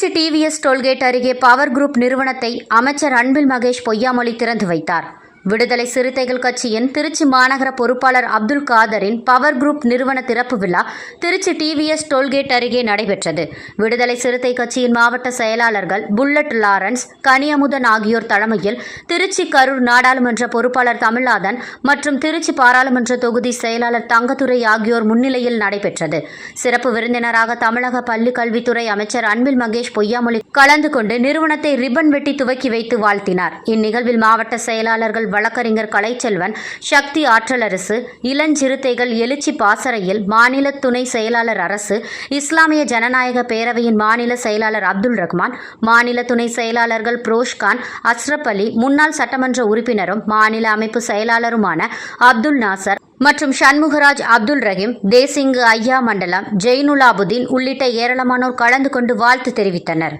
Trichy TVS tollgate power group நிறுவனத்தை அமைச்சர் அன்பில் மகேஷ் பொய்யாமொழி திறந்து வைத்தார். விடுதலை சிறுத்தைகள் கட்சியின் திருச்சி மாநகர பொறுப்பாளர் அப்துல் காதரின் பவர் குரூப் நிறுவன திறப்பு விழா திருச்சி டிவிஎஸ் டோல்கேட் அருகே நடைபெற்றது. விடுதலை சிறுத்தை கட்சியின் மாவட்ட செயலாளர்கள் புல்லட் லாரன்ஸ் கனியமுதன் ஆகியோர் தலைமையில் திருச்சி கரூர் நாடாளுமன்ற பொறுப்பாளர் தமிழ்நாதன் மற்றும் திருச்சி பாராளுமன்ற தொகுதி செயலாளர் தங்கத்துறை ஆகியோர் முன்னிலையில் நடைபெற்றது. சிறப்பு விருந்தினராக தமிழக பள்ளி கல்வித்துறை அமைச்சர் அன்பில் மகேஷ் பொய்யாமொழி கலந்து கொண்டு நிறுவனத்தை ரிப்பன் வெட்டி துவக்கி வைத்து வாழ்த்தினார். இந்நிகழ்வில் மாவட்ட செயலாளர்கள் வழக்கறிஞர் கலைச்செல்வன் சக்தி ஆற்றலரசு இளஞ்சிறுத்தைகள் எழுச்சி பாசறையில் மாநில துணை செயலாளர் அரசு இஸ்லாமிய ஜனநாயக பேரவையின் மாநில செயலாளர் அப்துல் ரஹ்மான் மாநில துணை செயலாளர்கள் புரோஷ்கான் அஸ்ரப் அலி முன்னாள் சட்டமன்ற உறுப்பினரும் மாநில அமைப்பு செயலாளருமான அப்துல் நாசர் மற்றும் சண்முகராஜ் அப்துல் ரஹீம் தேசிங்கு ஐயா மண்டலம் ஜெயினுலாபுதீன் உள்ளிட்ட ஏராளமானோர் கலந்து கொண்டு வாழ்த்து தெரிவித்தனர்.